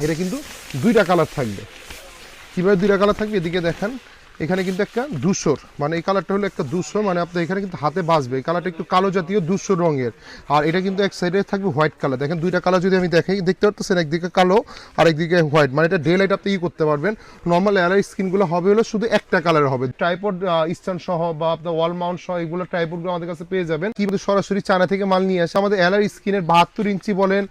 এটা কিন্তু দুইটা কালার থাকবে। কীভাবে দুইটা কালার থাকবে? এদিকে দেখেন। এখানে কিন্তু একটা দুশোর মানে এই কালারটা হলো একটা দুশো মানে আপনার এখানে কিন্তু হাতে বাঁচবে। এই কালারটা একটু কালো জাতীয় দুশো রঙের। আর এটা কিন্তু এক সাইডে থাকবে হোয়াইট কালার দেখেন দুইটা কালার যদি আমি দেখাই, দেখতে পারতেছেন, একদিকে কালো আর একদিকে হোয়াইট মানে এটা ডে লাইট আপনি ই করতে পারবেন। নর্মাল এয়ারলাইট স্ক্রিনগুলো হবে হলো শুধু একটা কালারের হবে। ট্রাইপড স্ট্যান্ড সহ বা আপনার ওয়াল মাউন্ট সহ এগুলো ট্রাইপডগুলো আমাদের কাছে পেয়ে যাবেন। কিন্তু সরাসরি চায়না থেকে মাল নিয়ে আসে। আমাদের এলার স্কিনের বাহাত্তর ইঞ্চি বলেন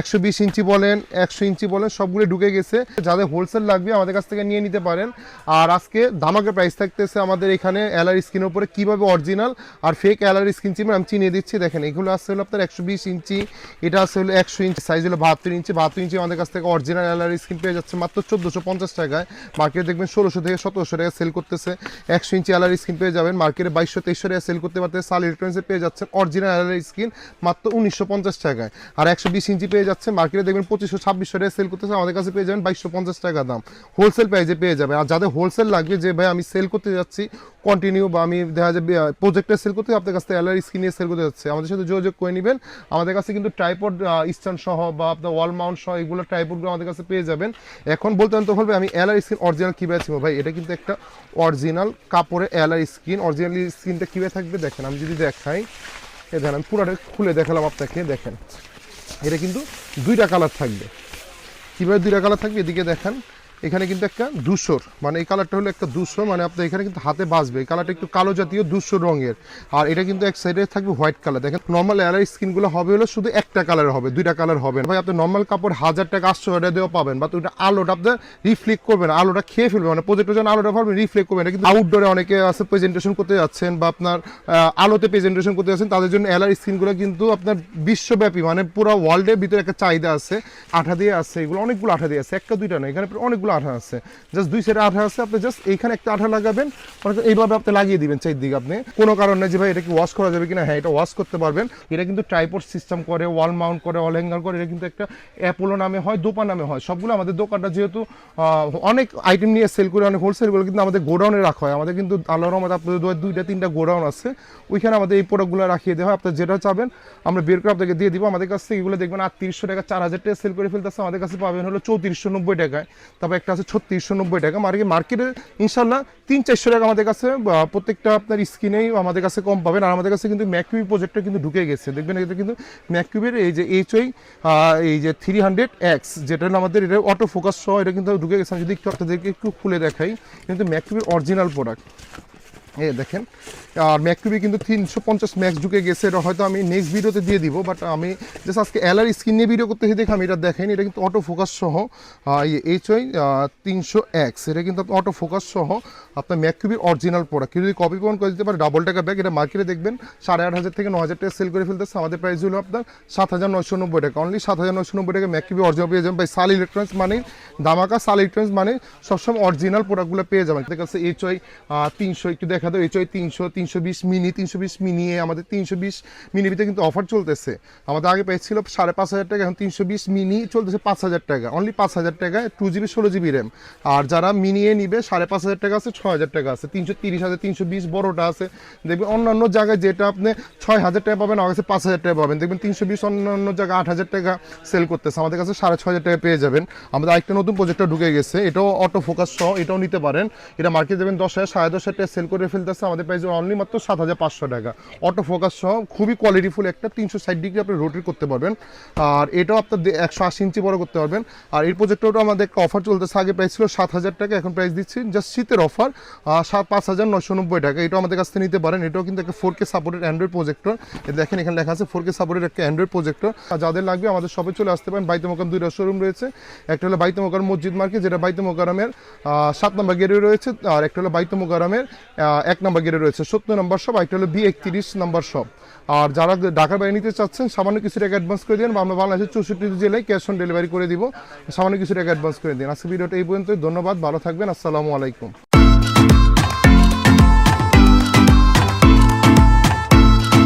একশো বিশ ইঞ্চি বলেন, একশো ইঞ্চি বলেন, সবগুলো ঢুকে গেছে। যাদের হোলসেল লাগবে আমাদের কাছ থেকে নিয়ে নিতে পারেন। আর আজকে দামাকে প্রাইস থাকতেছে আমাদের এখানে অ্যালার স্কিনের উপরে। কীভাবে অরিজিনাল আর ফেক এলার স্কিন চিপে আমি চিনিয়ে দিচ্ছি। দেখেন, এগুলো আসছে হলো আপনার একশো বিশ ইঞ্চি, এটা আছে হলো একশো ইঞ্চি সাইজ হলো বাহাত্তর ইঞ্চি। বাহাত্তর ইঞ্চি আমাদের কাছ থেকে অরিজিনাল অ্যালার স্ক্রিন পেয়ে যাচ্ছে মাত্র চোদ্দোশো পঞ্চাশ টাকায়। মার্কেটে দেখবেন ষোলোশো থেকে সতেরোশো টাকা সেল করতেছে। একশো ইঞ্চি অ্যালার স্ক্রিন পেয়ে যাবেন। মার্কেটে বাইশশো, তেইশশো টাকা সেল করতে পারতেছে। সাল ইলেকট্রনিক্সে পেয়ে যাচ্ছেন অরিজিনাল অ্যালার স্কিন মাত্র উনিশশো পঞ্চাশ টাকায়। আর একশো বিশ ইঞ্চি পেয়ে যাচ্ছে মার্কেটে দেখবেন পঁচিশশো, ছাব্বিশশো টাকা সেল করতেছে। আমাদের কাছে পেয়ে যাবেন বাইশশো পঞ্চাশ টাকা দাম। হোলসেল প্রাইসে পেয়ে যাবে আর যাদের হোলসেল লাগবে যে, ভাই, আমি সেল করতে যাচ্ছি কন্টিনিউ বা আমি দেখা যাবে প্রজেক্টে সেল করতে, আপনার কাছ থেকে স্কিন নিয়ে সেল করতে যাচ্ছে। আমাদের সাথে যোগাযোগ করে নেবেন। আমাদের কাছে কিন্তু ট্রাইপড স্ট্যান্ড সহ বা আপনার ওয়াল মাউন্ট সহ এগুলো ট্রাইপডগুলো আমাদের কাছে পেয়ে যাবেন। এখন বলতে তো বলবে আমি এলার স্ক্রিন অরিজিনাল কীভাবে ছিল ভাই, এটা কিন্তু একটা অরিজিনাল কাপড়ে এলার স্ক্রিন অরিজিনাল স্ক্রিনটা কীভাবে থাকবে দেখেন, আমি যদি দেখাই, এ দেখেন, আমি পুরোটা খুলে দেখালাম আপনাকে, দেখেন। এটা কিন্তু দুইটা কালার থাকবে। কীভাবে দুইটা কালার থাকবে? এদিকে দেখেন। এখানে কিন্তু একটা দুশোর মানে এই কালারটা হলো একটা দুশো মানে আপনার এখানে কিন্তু হাতে বাঁচবে। এই কালারটা একটু কালো জাতীয় দুশো রঙের। আর এটা কিন্তু এক সাইডে থাকবে হোয়াইট কালার দেখেন নর্মাল এয়ার স্কিনগুলো হবে হলো শুধু একটা কালার হবে, দুইটা কালার হবে না। ভাই, আপনি নর্মাল কাপড় হাজার টাকা আটশো টাকা দিয়েও পাবেন বা ওইটা আলোটা আপনার রিফ্লেক্ট করবেন আলোটা খেয়ে ফেলবে মানে প্রজেক্ট জন্য আলোটা পাবেন রিফ্লেক্ট করবেন এটা কিন্তু আউটডোরে অনেকে আছে প্রেজেন্টেশন করতে যাচ্ছেন বা আপনার আলোতে প্রেজেন্টেশন করতে যাচ্ছেন, তাদের জন্য এলার স্কিনগুলো কিন্তু আপনার বিশ্বব্যাপী মানে পুরো ওয়ার্ল্ডের ভিতরে একটা চাহিদা আছে। আঠা দিয়ে আছে, এগুলো অনেকগুলো আঠা দিয়ে আছে, একটা দুইটা না, এখানে প্রায় অনেকগুলো আঠা আছে। জাস্ট দুই সাইডে আঠা আছে, আপনি জাস্ট এইখানে একটা আঠা লাগাবেন। এইভাবে আপনি লাগিয়ে দিবেন চারদিকে আপনি। কোনো কারণে যে ভাই এটা কি ওয়াশ করা যাবে কিনা? হ্যাঁ এটা ওয়াশ করতে পারবেন। এটা কিন্তু ট্রাইপোর্ট সিস্টেম করে ওয়াল মাউন্ট করে ওয়াল হ্যাঙ্গার করে, এটা কিন্তু একটা অ্যাপোলো নামে হয়, দোপা নামে হয়। সবগুলো আমাদের দোকানটা যেহেতু অনেক আইটেম নিয়ে সেল করে, অনেক হোলসেলগুলো কিন্তু আমাদের গোডাউনে রাখা হয়। আমাদের কিন্তু আল্লাহর রহমতে আপনাদের দুইটা, তিনটা গোডাউন আছে। ওইখানে আমাদের এই প্রোডাক্টগুলো রাখিয়ে দেওয়া হয়। আপনার যেটা চাবেন, আমরা বের করে আপনাকে দিয়ে দিব। আমাদের কাছ থেকে এগুলো দেখবেন আটত্রিশশো টাকা চার হাজার টাকা সেল করে ফেলতেছে। আমাদের কাছে পাবেন হলো চৌত্রিশশো নব্বই টাকায়। তারপর একটা আছে ছত্রিশশো নব্বই টাকা। মার্কেট মার্কেটে ইনশাল্লাহ তিন চারশো টাকা আমাদের কাছে প্রত্যেকটা আপনার স্ক্রিনেই আমাদের কাছে কম পাবেন। আর আমাদের কাছে কিন্তু ম্যাকিউবি প্রজেক্টটা কিন্তু ঢুকে গেছে। দেখবেন এটা কিন্তু ম্যাকিউবের এই যে এইচ ওই এই যে থ্রি হান্ড্রেড এক্স যেটা আমাদের এটা অটো ফোকাস সহ এটা কিন্তু ঢুকে গেছে। আমি যদি একটু আপনাদেরকে একটু খুলে দেখাই, কিন্তু ম্যাকিউবের অরিজিনাল প্রোডাক্ট এ দেখেন, আর ম্যাকটুবি কিন্তু তিনশো পঞ্চাশ ম্যাক্স ঢুকে গেছে, এটা হয়তো আমি নেক্সট ভিডিওতে দিয়ে দিব বাট আমি জাস্ট আজকে এলার স্ক্রিন নিয়ে ভিডিও করতে দেখে আমি এটা দেখাইনি এটা কিন্তু অটো ফোকাস সহ এইচ ওই তিনশো এক্স এটা কিন্তু আপনার অটো ফোকাস সহ আপনার ম্যাকটুবির অরিজিনাল প্রোডাক্ট যদি কপি পয়েন্ট করে দিতে পারে ডাবল টাকা ব্যাগ এটা মার্কেটে দেখবেন, সাড়ে আট হাজার থেকে ন হাজার টাকা সেল করে ফেলতেছে, আমাদের প্রাইস হলো আপনার সাত হাজার নয়শো নব্বই টাকা। অনলি সাত হাজার নয়শো নব্বই টাকা ম্যাকটুবি অরিজিনাল পেয়ে যাবেন। ভাই সাল ইলেকট্রনিক্স মানে দামাকা সাল ইলেকট্রনিক্স মানে সবসময় অরিজিনাল প্রোডাক্টগুলো পেয়ে যাবেন। কাছে এইচ ওই তিনশো, একটু দেখা দাও এইচ ওই তিনশো তিনশো বিশ মিনি, তিনশো বিশ মিনি আমাদের তিনশো বিশ মিনি ভিতরে কিন্তু অফার চলতেছে। আমাদের আগে প্রাইস ছিল সাড়ে পাঁচ হাজার টাকা, এখন তিনশো বিশ মিনি চলতেছে পাঁচ হাজার টাকা অনলি পাঁচ হাজার টাকায় টু জিবি ষোলো জিবি র্যাম আর যারা মিনিয়ে নিবে, সাড়ে পাঁচ হাজার টাকা আছে, ছয় হাজার টাকা আছে, তিনশো তিরিশ হাজার তিনশো বিশ বড়োটা আছে। দেখবেন অন্যান্য জায়গায় যেটা আপনি ছয় হাজার টাকা পাবেন আমার কাছে পাঁচ হাজার টাকা পাবেন। দেখবেন তিনশো বিশ অন্যান্য জায়গায় আট হাজার টাকা সেল করতেছে, আমাদের কাছে সাড়ে ছয় হাজার টাকা পেয়ে যাবেন। আমাদের আরেকটা নতুন প্রজেক্টটা ঢুকে গেছে, এটাও অটো ফোকাস সহ এটাও নিতে পারেন। এটা মার্কেট দেবেন দশ হাজার, সাড়ে দশ হাজার টাকা সেল করে ফেলতেছে, আমাদের প্রাইস অনলি মাত্র সাত হাজার পাঁচশো টাকা। অটো ফোকাস সহ খুবই কোয়ালিটিফুল একটা তিনশো ষাট ডিগ্রি আপনি রোটেট করতে পারবেন। আর এটাও আপনার একশো আশি ইঞ্চি বড় করতে পারবেন। আর এই প্রজেক্টটাও আমাদের একটা অফার চলতেছে, আগে প্রাইস ছিল সাত হাজার টাকা, এখন প্রাইস দিচ্ছি জাস্ট শীতের অফার সাত পাঁচ হাজার নশো নব্বই টাকা। এটাও আমাদের কাছ থেকে নিতে পারেন। এটাও কিন্তু একটা four K supported android projector দেখেন, এখানে লেখা আছে ফোর কে সাপোর্টেড একটা অ্যান্ড্রয়েড প্রজেক্টর যাদের লাগবে আমাদের সবে চলে আসতে পারেন। বাইতে মোকাম দুইটা শোরুম রয়েছে। একটা হলো বাইতে মোকাম মসজিদ মার্কেট, যেটা বাইতে মোকারমের সাত নম্বর গেটে রয়েছে। আর একটা হলো বাইতে মোকারমের এক নম্বর গেটে রয়েছে, সত্তর নম্বর শপ একটা হলো বি একত্রিশ নম্বর শপ আর যারা ঢাকার বাইরে নিতে চাচ্ছেন, সামান্য কিছু টাকা অ্যাডভান্স করে দিন আমরা বাংলাদেশের চৌষট্টি জেলায় ক্যাশ অন ডেলিভারি করে দিব, সামান্য কিছু টাকা অ্যাডভান্স করে দিন আজকে ভিডিওটা এই পর্যন্ত ধন্যবাদ, ভালো থাকবেন, আসসালামু আলাইকুম।